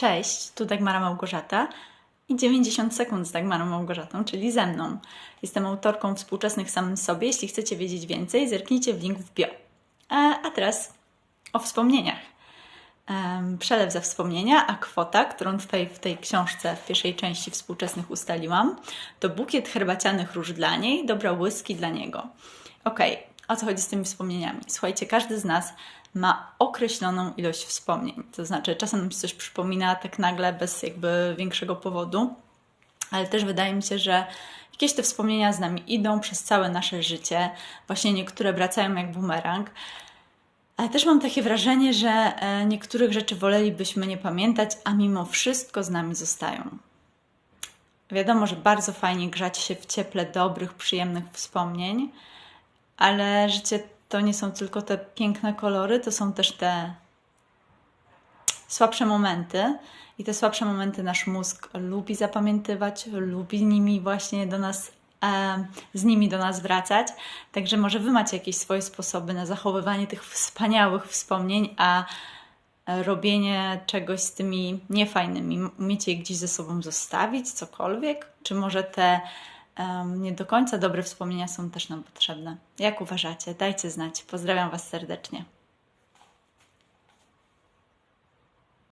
Cześć, tu Dagmara Małgorzata i 90 sekund z Dagmarą Małgorzatą, czyli ze mną. Jestem autorką współczesnych samym sobie. Jeśli chcecie wiedzieć więcej, zerknijcie w link w bio. A, a teraz o wspomnieniach. Przelew za wspomnienia, a kwota, którą tutaj w tej książce w pierwszej części współczesnych ustaliłam, to bukiet herbacianych róż dla niej, dobra whisky dla niego. Okej, o co chodzi z tymi wspomnieniami? Słuchajcie, każdy z nas ma określoną ilość wspomnień. To znaczy, czasem nam się coś przypomina tak nagle, bez jakby większego powodu, ale też wydaje mi się, że jakieś te wspomnienia z nami idą przez całe nasze życie. Właśnie niektóre wracają jak bumerang. Ale też mam takie wrażenie, że e, niektórych rzeczy wolelibyśmy nie pamiętać, a mimo wszystko z nami zostają. Wiadomo, że bardzo fajnie grzać się w cieple dobrych, przyjemnych wspomnień, ale życie to nie są tylko te piękne kolory, to są też te słabsze momenty. I te słabsze momenty nasz mózg lubi zapamiętywać, lubi nimi właśnie do nas, e, z nimi do nas wracać. Także może wy macie jakieś swoje sposoby na zachowywanie tych wspaniałych wspomnień, a robienie czegoś z tymi niefajnymi. Umiecie je gdzieś ze sobą zostawić, cokolwiek? Czy może te em, nie do końca dobre wspomnienia są też nam potrzebne? Jak uważacie? Dajcie znać. Pozdrawiam Was serdecznie.